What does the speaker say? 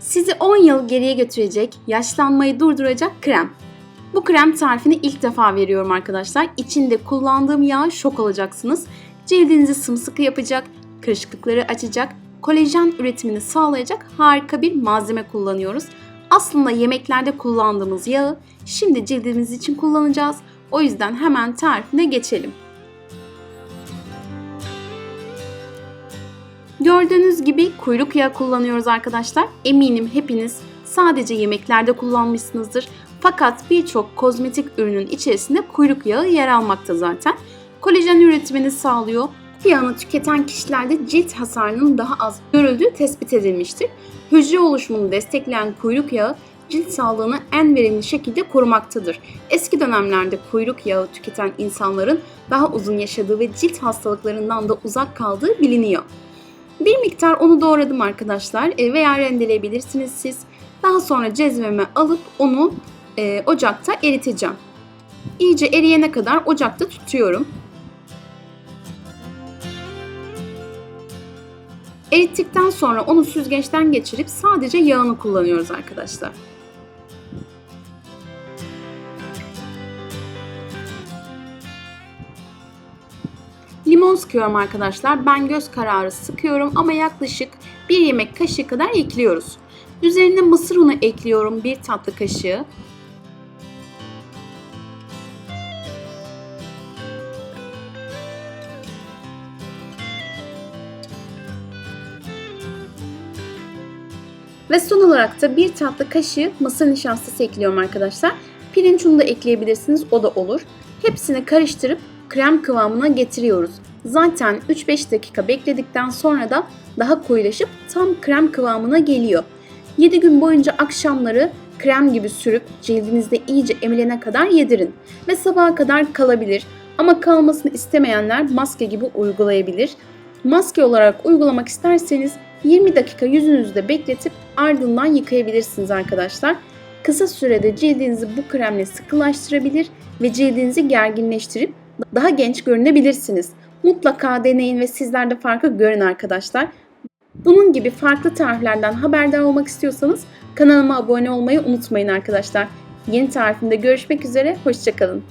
Sizi 10 yıl geriye götürecek, yaşlanmayı durduracak krem. Bu krem tarifini ilk defa veriyorum arkadaşlar. İçinde kullandığım yağ şok olacaksınız. Cildinizi sımsıkı yapacak, kırışıklıkları açacak, kolajen üretimini sağlayacak harika bir malzeme kullanıyoruz. Aslında yemeklerde kullandığımız yağı şimdi cildimiz için kullanacağız. O yüzden hemen tarifine geçelim. Gördüğünüz gibi kuyruk yağı kullanıyoruz arkadaşlar. Eminim hepiniz sadece yemeklerde kullanmışsınızdır. Fakat birçok kozmetik ürünün içerisinde kuyruk yağı yer almakta zaten. Kolajen üretimini sağlıyor. Yağını tüketen kişilerde cilt hasarının daha az görüldüğü tespit edilmiştir. Hücre oluşumunu destekleyen kuyruk yağı cilt sağlığını en verimli şekilde korumaktadır. Eski dönemlerde kuyruk yağı tüketen insanların daha uzun yaşadığı ve cilt hastalıklarından da uzak kaldığı biliniyor. Bir miktar onu doğradım arkadaşlar e, veya rendeleyebilirsiniz siz. Daha sonra cezveme alıp onu e, ocakta eriteceğim. İyice eriyene kadar ocakta tutuyorum. Erittikten sonra onu süzgeçten geçirip sadece yağını kullanıyoruz arkadaşlar. Limon sıkıyorum arkadaşlar. Ben göz kararı sıkıyorum ama yaklaşık bir yemek kaşığı kadar ekliyoruz. Üzerine mısır unu ekliyorum bir tatlı kaşığı. Ve son olarak da bir tatlı kaşığı mısır nişastası ekliyorum arkadaşlar. Pirinç unu da ekleyebilirsiniz o da olur. Hepsini karıştırıp krem kıvamına getiriyoruz. Zaten 3-5 dakika bekledikten sonra da daha koyulaşıp tam krem kıvamına geliyor. 7 gün boyunca akşamları krem gibi sürüp cildinizde iyice emilene kadar yedirin ve sabaha kadar kalabilir. Ama kalmasını istemeyenler maske gibi uygulayabilir. Maske olarak uygulamak isterseniz 20 dakika yüzünüzde bekletip ardından yıkayabilirsiniz arkadaşlar. Kısa sürede cildinizi bu kremle sıkılaştırabilir ve cildinizi gerginleştirip daha genç görünebilirsiniz. Mutlaka deneyin ve sizler de farkı görün arkadaşlar. Bunun gibi farklı tariflerden haberdar olmak istiyorsanız kanalıma abone olmayı unutmayın arkadaşlar. Yeni tarifimde görüşmek üzere, hoşçakalın.